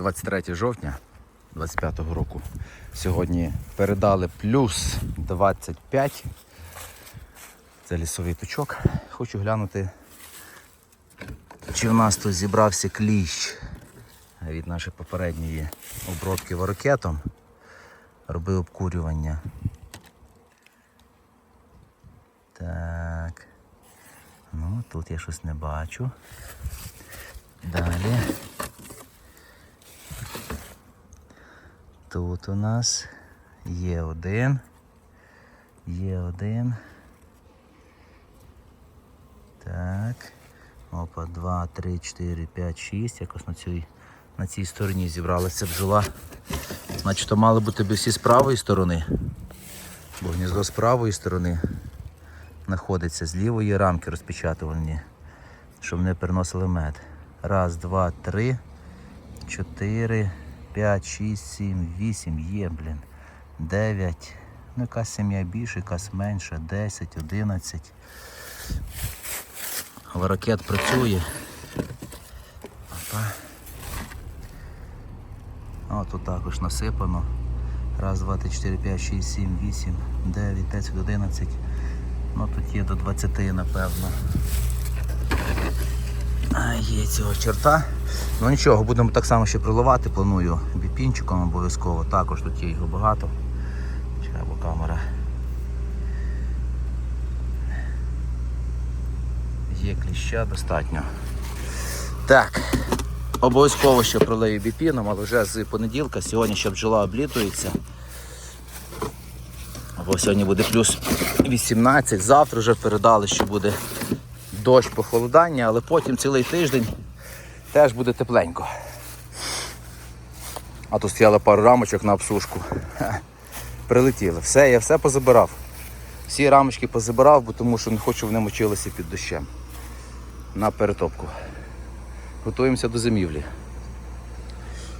23 жовтня 25-го року. Сьогодні передали плюс 25. Це лісовий точок. Хочу глянути, чи в нас тут зібрався кліщ від нашої попередньої обробки ворокетом. Робив обкурювання. Так. Ну, тут я щось не бачу. Далі. Тут у нас є один. Є один. Так. Опа, два, три, чотири, п'ять, шість. Якось на цій, на цій стороні зібралася бджола. Значить, то мали бути всі з правої сторони. Бо гніздо з правої сторони знаходиться з лівої рамки розпечатувальні, щоб вони переносили мед. Раз, два, три, чотири, п'ять, шість, сім, вісім, є, блін. Дев'ять. Ну, якась сім'я більше, якась менша, десять, одинадцять. Але ракет працює. Опа. О, тут також насипано. Раз, два, три, чотири, п'ять, шість, сім, вісім, дев'ять, десять, одинадцять. Ну тут є до 20, напевно. А, є цього черта. Ну нічого, будемо так само ще приливати, планую біпінчиком обов'язково. Також тут є його багато. Чекай, бо камера. Є кліща достатньо. Так. Обов'язково ще пролию біпіном, але вже з понеділка, сьогодні ще бджола облітується. Бо сьогодні буде плюс 18, завтра вже передали, що буде дощ похолодання, але потім цілий тиждень теж буде тепленько. А тут стояло пару рамочок на обсушку. Прилетіли. Все, я все позабирав. Всі рамочки позабирав, бо тому що не хочу, вони мочилися під дощем. На перетопку. Готуємося до зимівлі.